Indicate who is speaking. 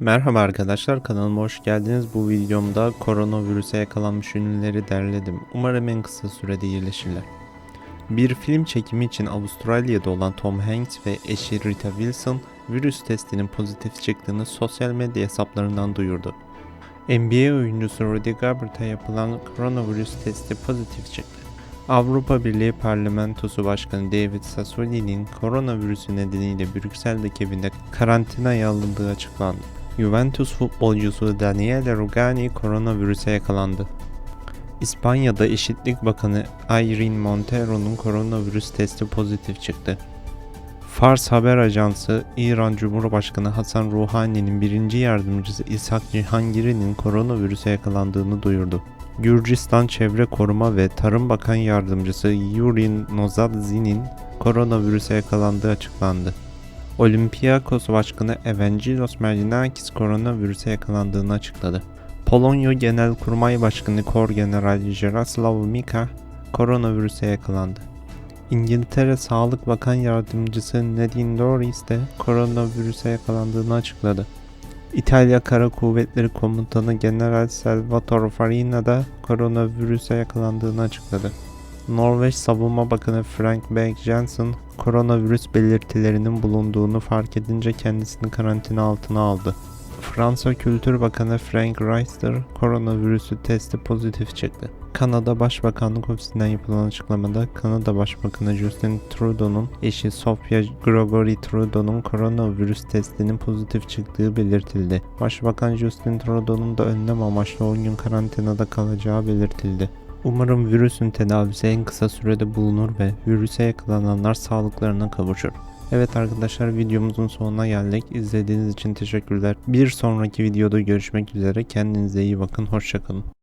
Speaker 1: Merhaba arkadaşlar kanalıma hoş geldiniz. Bu videomda koronavirüse yakalanmış ünlüleri derledim. Umarım en kısa sürede iyileşirler. Bir film çekimi için Avustralya'da olan Tom Hanks ve eşi Rita Wilson virüs testinin pozitif çıktığını sosyal medya hesaplarından duyurdu. NBA oyuncusu Rudy Gobert'a yapılan koronavirüs testi pozitif çıktı. Avrupa Birliği Parlamentosu Başkanı David Sassoli'nin koronavirüsü nedeniyle Brüksel'deki evinde karantinaya alındığı açıklandı. Juventus futbolcusu Daniele Rugani koronavirüse yakalandı. İspanya'da Eşitlik Bakanı Irene Montero'nun koronavirüs testi pozitif çıktı. Fars haber ajansı İran Cumhurbaşkanı Hasan Ruhani'nin birinci yardımcısı İshak Cihangiri'nin koronavirüse yakalandığını duyurdu. Gürcistan Çevre Koruma ve Tarım Bakan Yardımcısı Yuri Nozadzin'in koronavirüse yakalandığı açıklandı. Olympiakos Başkanı Evangelos Merlinakis koronavirüse yakalandığını açıkladı. Polonya Genelkurmay Başkanı Korgeneral Jaroslaw Mika koronavirüse yakalandı. İngiltere Sağlık Bakan Yardımcısı Nadine Dorries de koronavirüse yakalandığını açıkladı. İtalya Kara Kuvvetleri Komutanı General Salvatore Farina da koronavirüse yakalandığını açıkladı. Norveç Savunma Bakanı Frank Berg Jensen koronavirüs belirtilerinin bulunduğunu fark edince kendisini karantina altına aldı. Fransa Kültür Bakanı Frank Reister koronavirüsü testi pozitif çıktı. Kanada Başbakanlık Ofisi'nden yapılan açıklamada Kanada Başbakanı Justin Trudeau'nun eşi Sophia Gregory Trudeau'nun koronavirüs testinin pozitif çıktığı belirtildi. Başbakan Justin Trudeau'nun da önlem amaçlı 10 gün karantinada kalacağı belirtildi. Umarım virüsün tedavisi en kısa sürede bulunur ve virüse yakalananlar sağlıklarına kavuşur. Evet arkadaşlar videomuzun sonuna geldik. İzlediğiniz için teşekkürler. Bir sonraki videoda görüşmek üzere. Kendinize iyi bakın. Hoşçakalın.